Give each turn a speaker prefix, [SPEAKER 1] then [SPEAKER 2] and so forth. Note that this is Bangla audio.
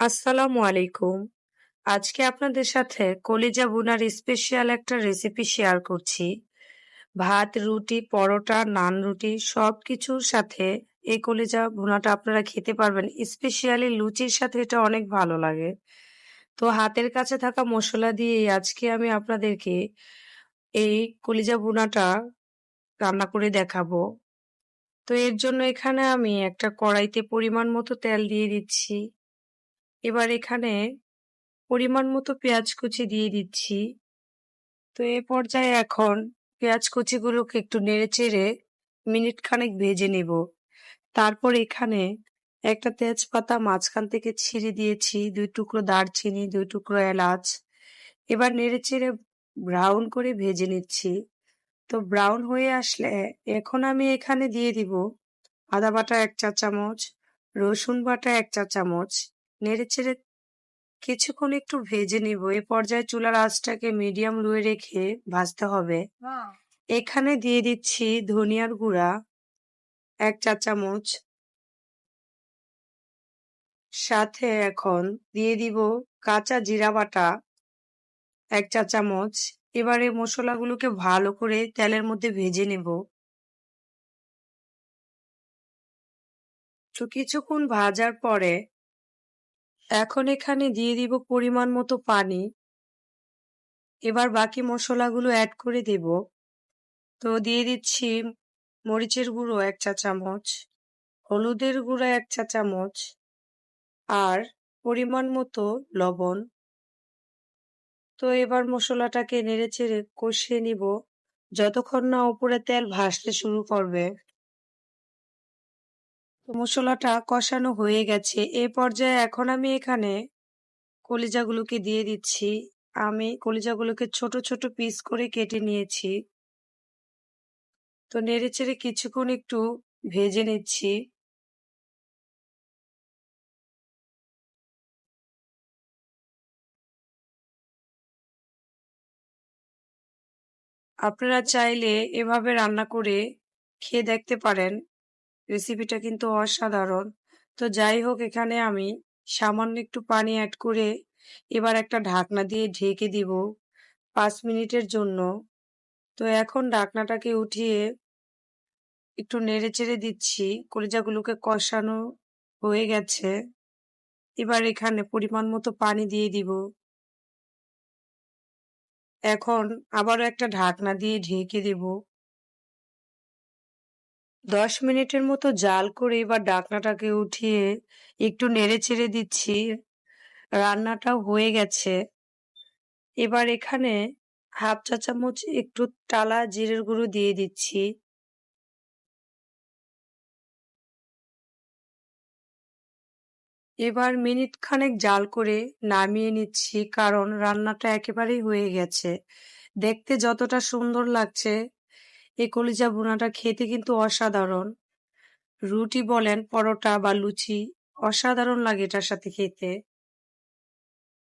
[SPEAKER 1] আসসালামু আলাইকুম। আজকে আপনাদের সাথে কলিজা ভুনার স্পেশাল একটা রেসিপি শেয়ার করছি। ভাত, রুটি, পরোটা, নান রুটি সব কিছুর সাথে এই কলিজা ভুনাটা আপনারা খেতে পারবেন। স্পেশালি লুচির সাথে এটা অনেক ভালো লাগে। তো হাতের কাছে থাকা মশলা দিয়েই আজকে আমি আপনাদেরকে এই কলিজা ভুনাটা রান্না করে দেখাবো। তো এর জন্য এখানে আমি একটা কড়াইতে পরিমাণ মতো তেল দিয়ে দিচ্ছি। এবার এখানে পরিমাণ মতো পেঁয়াজ কুচি দিয়ে দিচ্ছি। তো এ পর্যায়ে এখন পেঁয়াজ কুচিগুলোকে একটু নেড়ে চেড়ে মিনিট খানেক ভেজে নেব। তারপর এখানে একটা তেজপাতা মাঝখান থেকে ছিঁড়ে দিয়েছি, দুই টুকরো দারচিনি, দুই টুকরো এলাচ। এবার নেড়ে চেড়ে ব্রাউন করে ভেজে নিচ্ছি। তো ব্রাউন হয়ে আসলে এখন আমি এখানে দিয়ে দিব আদা বাটা এক চা চামচ রসুন বাটা এক চা চামচ নেড়ে চেড়ে কিছুক্ষণ একটু ভেজে নিব। এ পর্যায়ে চুলার আঁচটাকে মিডিয়াম লুয়ে রেখে ভাজতে হবে। এখানে দিয়ে দিচ্ছি ধনিয়ার গুঁড়া এক চা চামচ। সাথে এখন দিয়ে দিব কাঁচা জিরা বাটা এক চা চামচ। এবারে মশলাগুলোকে ভালো করে তেলের মধ্যে ভেজে নেব। তো কিছুক্ষণ ভাজার পরে এখন এখানে দিয়ে দিব পরিমাণ মতো পানি। এবার বাকি মশলাগুলো অ্যাড করে দেব। তো দিয়ে দিচ্ছি মরিচের গুঁড়ো এক চা চামচ, হলুদের গুঁড়ো এক চা চামচ আর পরিমাণ মতো লবণ। তো এবার মশলাটাকে নেড়ে চেড়ে কষিয়ে নিব। যতক্ষণ না ওপরে তেল ভাসতে শুরু করবে। মশলাটা কষানো হয়ে গেছে। এ পর্যায়ে এখন আমি এখানে কলিজাগুলোকে দিয়ে দিচ্ছি। আমি কলিজাগুলোকে ছোট ছোট পিস করে কেটে নিয়েছি। তো নেড়ে চেড়ে কিছুক্ষণ একটু ভেজে নিচ্ছি। আপনারা চাইলে এভাবে রান্না করে খেয়ে দেখতে পারেন। রেসিপিটা কিন্তু অসাধারণ। তো যাই হোক এখানে আমি সামান্য একটু পানি অ্যাড করে এবার একটা ঢাকনা দিয়ে ঢেকে দিব পাঁচ মিনিটের জন্য। তো এখন ঢাকনাটাকে উঠিয়ে একটু নেড়ে চেড়ে দিচ্ছি। কলিজাগুলোকে কষানো হয়ে গেছে। এবার এখানে পরিমাণ মতো পানি দিয়ে দিব। এখন আবারও একটা ঢাকনা দিয়ে ঢেকে দেব। দশ মিনিটের মতো জাল করে এবার ডাকনাটাকে উঠিয়ে একটু নেড়ে চেড়ে দিচ্ছি। রান্নাটাও হয়ে গেছে। এবার এখানে হাফ চা চামচ একটু টালা জিরের গুঁড়ো দিয়ে দিচ্ছি। এবার মিনিট খানেক জাল করে নামিয়ে নিচ্ছি, কারণ রান্নাটা একেবারেই হয়ে গেছে। দেখতে যতটা সুন্দর লাগছে এই কলিজা ভুনাটা খেতে কিন্তু অসাধারণ। রুটি বলেন, পরোটা বা লুচি, অসাধারণ লাগে এটার সাথে খেতে।